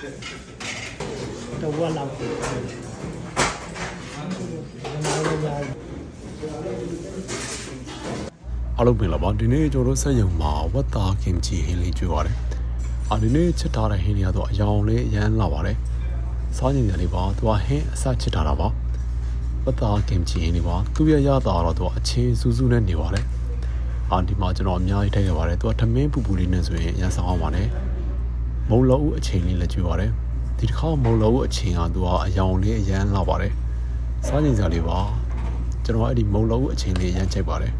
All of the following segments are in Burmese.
တစ်ဝက်လောက်ကျွန်တော်တို့ကြားအားလုံးမင်္ဂလာပါဒီနေ့ကျွန်တော်တို့ဆက်ရုံမှာဝတ်သားကင်ချီဟင်းလေးကျွေးပါတယ်အာဒီနေ့ချက်ထားတဲ့ဟင်းလေးကတော့အယောင်လေးအရန်လာပါတယ်စားနေတယ်လေးပါသူကဟင်းအစချက်ထားတာပါဝတ်သားကင်ချီဟင်းလေးပါသူ့ရဲ့ရတာတော့သူကအချင်းစူးစူးနဲ့နေပါတယ်အာဒီမှာကျွန်တော်အများကြီးထည့်ရပါတယ်သူကထမင်းပူပူလေးနဲ့ဆိုရင်အရန်ဆောင်အောင်ပါတယ် မုံလောဦးအချိန်လေးလည်းကျွေးပါတယ်ဒီတစ်ခါမုံလောဦးအချိန်ကသူကအယောင်လေးအရန်လာပါတယ်စားနေကြလေးပါကျွန်တော်အဲ့ဒီမုံလောဦးအချိန်လေးအရန်ချိတ်ပါတယ်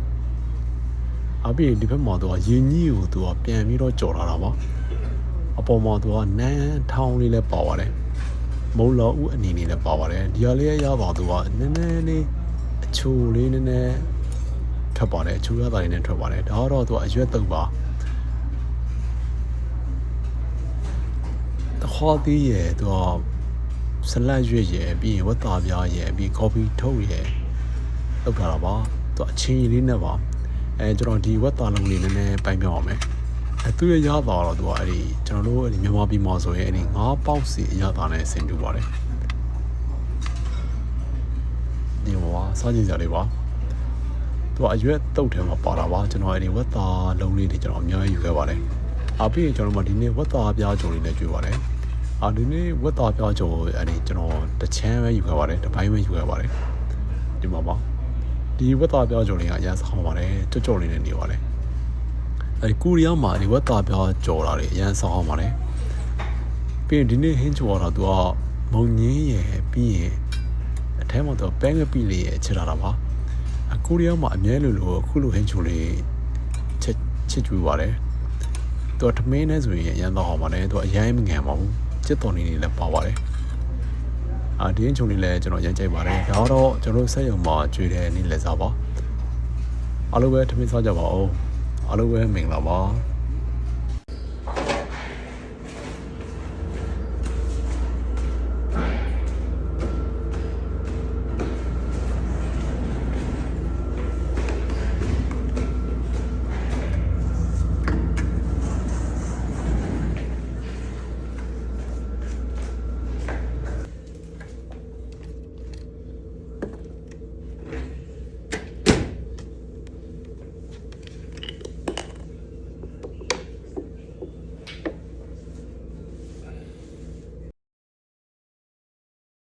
အပြင်ဒီဘက်မှာသူကရင်ကြီးကိုသူကပြန်ပြီးတော့ကြော်လာတာပါအပေါ်မှာသူကနန်းထောင်းလေးလည်းပါပါတယ်မုံလောဦးအနေနဲ့လည်းပါပါတယ်ဒီဟာလေးရပါသူကနည်းနည်းလေးအချိုလေးနည်းနည်းထွက်ပါတယ်အချိုရတာလေးနဲ့ထွက်ပါတယ်ဒါကတော့သူကအရွက်တုပ်ပါ တခေါ်သေးရဲ့သူကဆလတ်ရွက်ရဲ့ပြီးရင်ဝတ်သားပြားရဲ့ပြီးကော်ဖီထုတ်ရဲ့လောက်တာပါသူအချင်းကြီးလေးနဲ့ပါအဲကျွန်တော်ဒီဝက်သားလုံးလေးနည်းနည်းပိုင်းပြောအောင်မယ်အဲသူရဲ့ရတာတော့သူကအဲ့ဒီကျွန်တော်တို့အဲ့ဒီမြန်မာပြည်မှာဆိုရင်အဲ့ဒီငါးပေါက်စီအရတာနဲ့ဆင်တူပါတယ်ဒီမှာစားကြည့်ကြလေးပါသူကအရွက်တုတ်ထဲမှာပါတာပါကျွန်တော်အဲ့ဒီဝက်သားလုံးလေးတွေကျွန်တော်အများကြီးယူခဲ့ပါတယ်အပြီးရင်ကျွန်တော်တို့ဒီနေ့ဝက်သားပြားကြုံလေးနဲ့ကျွေးပါတယ် အာဒီနေ့ဝက်သားပြားကြုံအဲ့ဒီကျွန်တော်တစ်ချမ်းပဲယူခဲ့ပါတယ်တစ်ပိုင်းပဲယူခဲ့ပါတယ်ဒီမှာပါဒီဝက်သားပြောကြုံလေးကအရန်ဆောင်းပါတယ်ကြော့ကြော့လေးနဲ့နေပါတယ်အဲဒီကိုရီးယားမှာဒီဝက်သားပြောကြော်တာတွေအရန်ဆောင်းပါတယ်ပြီးရင်ဒီနေ့ဟင်းကြော်တာသူကမုံငင်းရယ်ပြီးရင်အထဲမှာတော့ပဲငပိလေးရယ်ချက်လာတာပါအကိုရီးယားမှာအမြဲလိုလိုအခုလိုဟင်းချိုလေးချက်ချစ်ကြွေးပါတယ်သူကထမင်းနဲ့ဆိုရင်အရန်တော့ဟောပါတယ်သူကအရင်မငန်ပါဘူး စစ်တော်နေနေလည်းပါပါတယ်အာဒီရင်ချုံလေးလည်းကျွန်တော်ရမ်းကြိုက်ပါတယ်ဒါတော့ကျွန်တော်တို့ဆက်ရုံမှာကျွေးတဲ့နေ့လက်စားပါအားလုံးပဲထမင်းစားကြပါဦးအားလုံးပဲမင်္ဂလာပါ